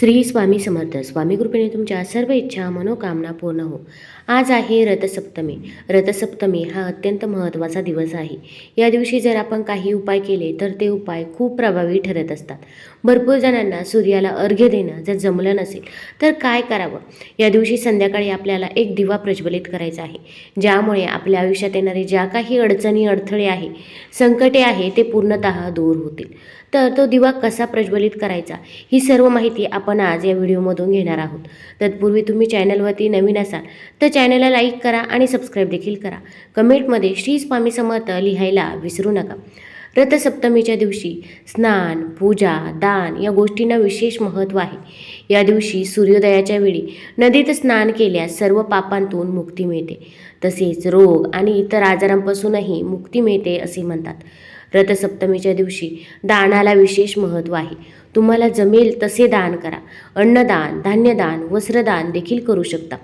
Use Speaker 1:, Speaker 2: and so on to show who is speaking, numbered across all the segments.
Speaker 1: श्री स्वामी समर्थ. स्वामी कृपेने तुमच्या सर्व इच्छा मनोकामना पूर्ण हो. आज आहे रथसप्तमी. रथसप्तमी हा अत्यंत महत्त्वाचा दिवस आहे. या दिवशी जर आपण काही उपाय केले तर ते उपाय खूप प्रभावी ठरत असतात. भरपूर जणांना सूर्याला अर्घ्य देणं जर जमलं नसेल तर काय करावं? या दिवशी संध्याकाळी आपल्याला एक दिवा प्रज्वलित करायचा आहे. ज्यामुळे आपल्या आयुष्यात येणारे ज्या काही अडचणी अडथळे आहे संकटे आहे ते पूर्णतः दूर होतील. तर तो दिवा कसा प्रज्वलित करायचा? ही सर्व माहिती आपण आपण आज या व्हिडिओमधून घेणार आहोत. तत्पूर्वी तुम्ही चॅनलवरती नवीन असाल तर चॅनलला लाईक करा आणि सबस्क्राईब देखील करा. कमेंटमध्ये श्री स्वामी समर्थ लिहायला विसरू नका. रथसप्तमीच्या दिवशी स्नान पूजा दान या गोष्टींना विशेष महत्त्व आहे. या दिवशी सूर्योदयाच्या वेळी नदीत स्नान केल्यास सर्व पापांतून मुक्ती मिळते. तसेच रोग आणि इतर आजारांपासूनही मुक्ती मिळते असे म्हणतात. रथसप्तमीच्या दिवशी दानाला विशेष महत्त्व आहे. तुम्हाला जमेल तसे दान करा. अन्नदान धान्यदान वस्त्रदान देखील करू शकता.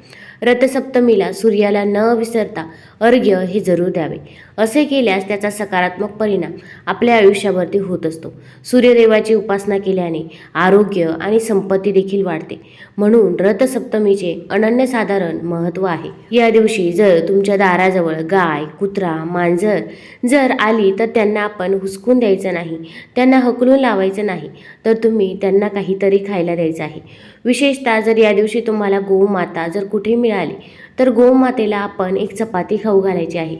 Speaker 1: रथसप्तमीला सूर्याला न विसरता अर्घ्य हे जरूर द्यावे. असे केल्यास त्याचा सकारात्मक परिणाम आपल्या आयुष्यावरती होत असतो. सूर्यदेवाची उपासना केल्याने आरोग्य आणि संपत्ती देखील वाढते. म्हणून रथसप्तमीचे अनन्यसाधारण महत्त्व आहे. या दिवशी जर तुमच्या दाराजवळ गाय कुत्रा मांजर जर आली तर त्यांना आपण हुसकून द्यायचं नाही त्यांना हकलून लावायचं नाही तर तुम्ही त्यांना काहीतरी खायला द्यायचं आहे. विशेषतः जर या दिवशी तुम्हाला गोमाता जर कुठे मिळाली तर गोमातेला आपण एक चपाती खाऊ घालायची आहे.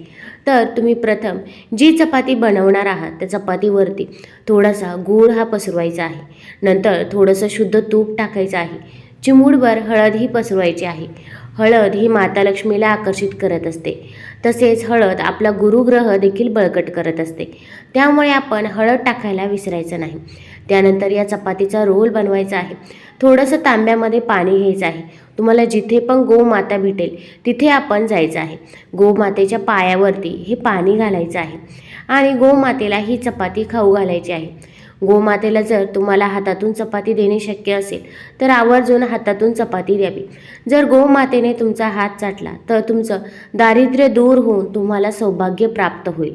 Speaker 1: तर तुम्ही प्रथम जी चपाती बनवणार आहात त्या चपातीवरती थोडासा गूळ हा पसरवायचा आहे. नंतर थोडंसं शुद्ध तूप टाकायचं आहे. चिमूडभर हळदही पसरवायची आहे. हळद ही माता लक्ष्मीला आकर्षित करत असते. तसेच हळद आपला गुरुग्रह देखील बळकट करत असते. त्यामुळे आपण हळद टाकायला विसरायचं नाही. त्यानंतर या चपातीचा रोल बनवायचा आहे. थोडंसं तांब्यामध्ये पाणी घ्यायचं आहे. तुम्हाला जिथे पण गोमाता भेटेल तिथे आपण जायचं आहे. गोमातेच्या पायावरती हे पाणी घालायचं आहे. आणि गोमातेला ही चपाती खाऊ घालायची आहे. गोमातेला जर तुम्हाला हातातून चपाती देणे शक्य असेल तर आवर्जून हातातून चपाती द्यावी. जर गोमातेने तुमचा हात चाटला तर तुमचं दारिद्र्य दूर होऊन तुम्हाला सौभाग्य प्राप्त होईल.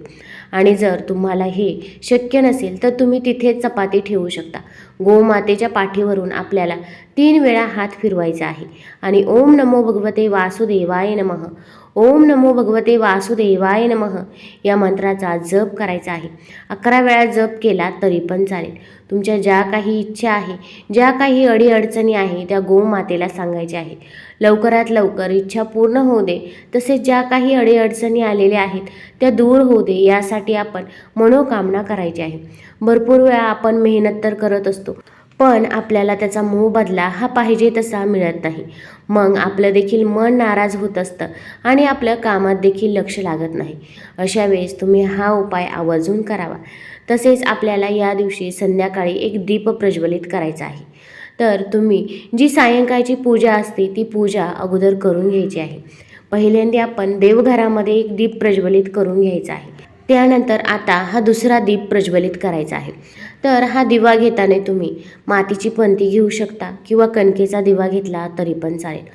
Speaker 1: आणि जर तुम्हाला हे शक्य नसेल तर तुम्ही तिथेच चपाती ठेवू शकता. गोमातेच्या पाठीवरून आपल्याला तीन वेळा हात फिरवायचा आहे. आणि ओम नमो भगवते वासुदेवाय नमः. ओम नमो भगवते वासुदेवाय नमः. या मंत्राचा जप करायचा आहे. अकरा वेळा जप केला तरी पण चालेल. तुमच्या ज्या काही इच्छा आहे ज्या काही अडीअडचणी आहे त्या गोमातेला सांगायच्या आहेत. लवकरात लवकर इच्छा पूर्ण होऊ दे. तसेच ज्या काही अडीअडचणी आलेल्या आहेत त्या दूर होऊ दे. यासाठी आपण मनोकामना करायची आहे. भरपूर वेळा आपण मेहनत तर करत असतो. पण आपल्याला त्याचा मोबदला हा पाहिजे तसा मिळत नाही. मग आपलं देखील मन नाराज होत असतं आणि आपलं कामात देखील लक्ष लागत नाही. अशा वेळेस तुम्ही हा उपाय आवर्जून करावा. तसेच आपल्याला या दिवशी संध्याकाळी एक दीप प्रज्वलित करायचा आहे. तर तुम्ही जी सायंकाळची पूजा असते ती पूजा अगोदर करून घ्यायची आहे. पहिल्यांदा आपण देवघरामध्ये एक दीप प्रज्वलित करून घ्यायचा आहे. त्यानंतर आता हा दुसरा दीप प्रज्वलित करायचा आहे. तर हा दिवा घेताना तुम्ही मातीची पंती घेऊ शकता किंवा कणकेचा दिवा घेतला तरी पण चालेल.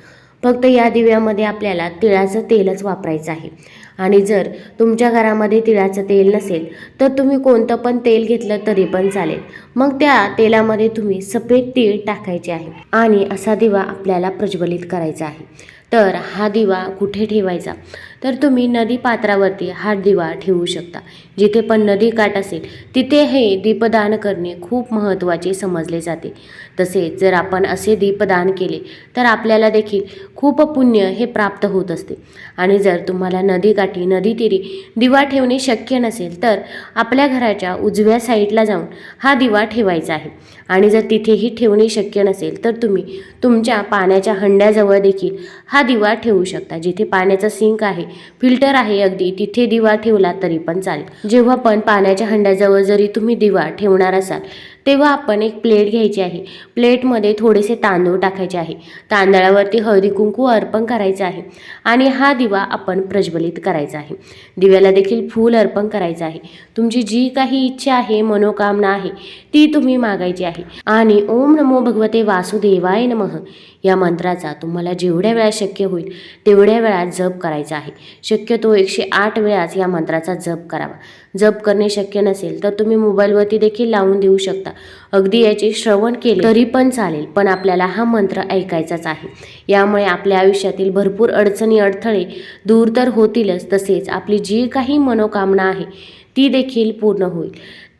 Speaker 1: फक्त या दिव्यामध्ये आपल्याला तिळाचं तेलच वापरायचं आहे. आणि जर तुमच्या घरामध्ये तिळाचं तेल नसेल तर तुम्ही कोणतं पण तेल घेतलं तरी पण चालेल. मग त्या तेलामध्ये तुम्ही सफेद तीळ टाकायचे आहे आणि असा दिवा आपल्याला प्रज्वलित करायचा आहे. तर हा दिवा कुठे ठेवायचा? तर तुम्ही नदी पात्रावरती हा दिवा ठेवू शकता. जिथे पण नदी काठ असेल तिथे हे दीपदान करणे खूप महत्त्वाचे समजले जाते. तसेच जर आपण असे दीपदान केले तर आपल्याला देखील खूप पुण्य हे प्राप्त होत असते. आणि जर तुम्हाला नदीकाठी नदीतीरी दिवा ठेवणे शक्य नसेल तर आपल्या घराच्या उजव्या साईडला जाऊन हा दिवा ठेवायचा आहे. आणि जर तिथेही ठेवणे शक्य नसेल तर तुम्ही तुमच्या पाण्याच्या हंड्याजवळ देखील हा दिवा ठेवू शकता जिथे पाण्याचा सिंक आहे. फिल्टर आहे अगदी. तिथे दिवा ठेवला तरी पण चालेल. जेव्हा पण पाण्याच्या हंड्याजवळ जरी तुम्ही दिवा ठेवणार असाल तेव्हा आपण एक प्लेट घ्यायची आहे. प्लेटमध्ये थोडेसे तांदूळ टाकायचे आहे. तांदळावरती हळदी कुंकू अर्पण करायचं आहे. आणि हा दिवा आपण प्रज्वलित करायचा आहे. दिव्याला देखील फूल अर्पण करायचं आहे. तुमची जी काही इच्छा आहे मनोकामना आहे ती तुम्ही मागायची आहे. आणि ओम नमो भगवते वासुदेवाय नमः. या मंत्राचा तुम्हाला जेवढ्या वेळा शक्य होईल तेवढ्या वेळा जप करायचा आहे. शक्यतो एकशे आठ वेळाच या मंत्राचा जप करावा. जप करणे शक्य नसेल तर तुम्ही मोबाईलवरती देखील लावून देऊ शकता. अगदी याचे श्रवण केले तरी पण चालेल पण आपल्याला हा मंत्र ऐकायचाच आहे. यामुळे आपल्या आयुष्यातील भरपूर अडचणी अडथळे दूर तर होतीलच तसेच आपली जी काही मनोकामना आहे ती देखील पूर्ण होईल.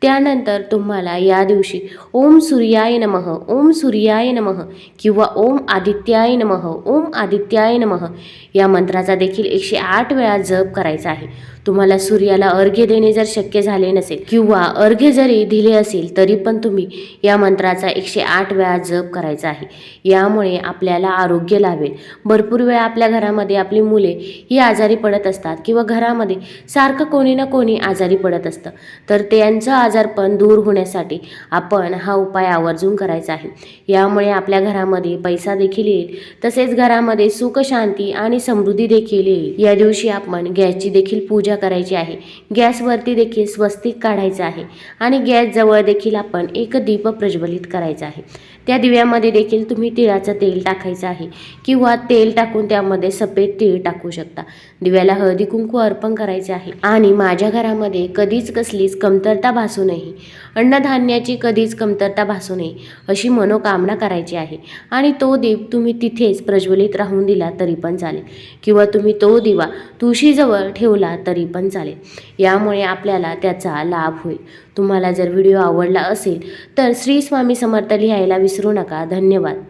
Speaker 1: त्यानंतर तुम्हाला या दिवशी ओम सूर्याय नमः ओम सूर्याय नमः किंवा ओम आदित्याय नमः ओम आदित्याय नमः या मंत्राचा देखील एकशे आठ वेळा जप करायचा आहे. तुम्हाला सूर्याला अर्घ्य देणे जर शक्य झाले नसेल किंवा अर्घ्य जरी दिले असेल तरी पण तुम्ही या मंत्राचा एकशे आठ वेळा जप करायचा आहे. यामुळे आपल्याला आरोग्य लाभेल. भरपूर वेळा आपल्या घरामध्ये आपली मुले ही आजारी पडत असतात किंवा घरामध्ये सारखं कोणी ना कोणी आजारी पडत असतं. तर त्यांचं आज आजारपण दूर होण्यासाठी आपण हा उपाय आवर्जून करायचा आहे. यामुळे आपल्या घरामध्ये पैसा देखील येईल. तसेच घरामध्ये सुख शांती आणि समृद्धी देखील येईल. या दिवशी आपण गॅसची देखील पूजा करायची आहे. गॅसवरती देखील स्वस्तिक काढायचं आहे आणि गॅस जवळ देखील आपण एक दीप प्रज्वलित करायचा आहे. त्या दिव्यामध्ये देखील तुम्ही तिळाचं तेल टाकायचं आहे किंवा तेल टाकून त्यामध्ये सफेद तीळ टाकू शकता. दिव्याला हळदी कुंकू अर्पण करायचे आहे. आणि माझ्या घरामध्ये कधीच कसलीच कमतरता भासू नये अन्नधान्याची कधीच कमतरता भासू नये अशी मनोकामना करायची आहे. आणि तो देव तुम्ही तिथेच प्रज्वलित राहून दिला तरी पण चालेल. किंवा तुम्ही तो दिवा तुळशीजवळ ठेवला तरी पण चालेल. यामुळे आपल्याला त्याचा लाभ होईल. तुम्हाला जर व्हिडिओ आवडला असेल तर श्री स्वामी समर्थ लिहायला विसरू नका. धन्यवाद.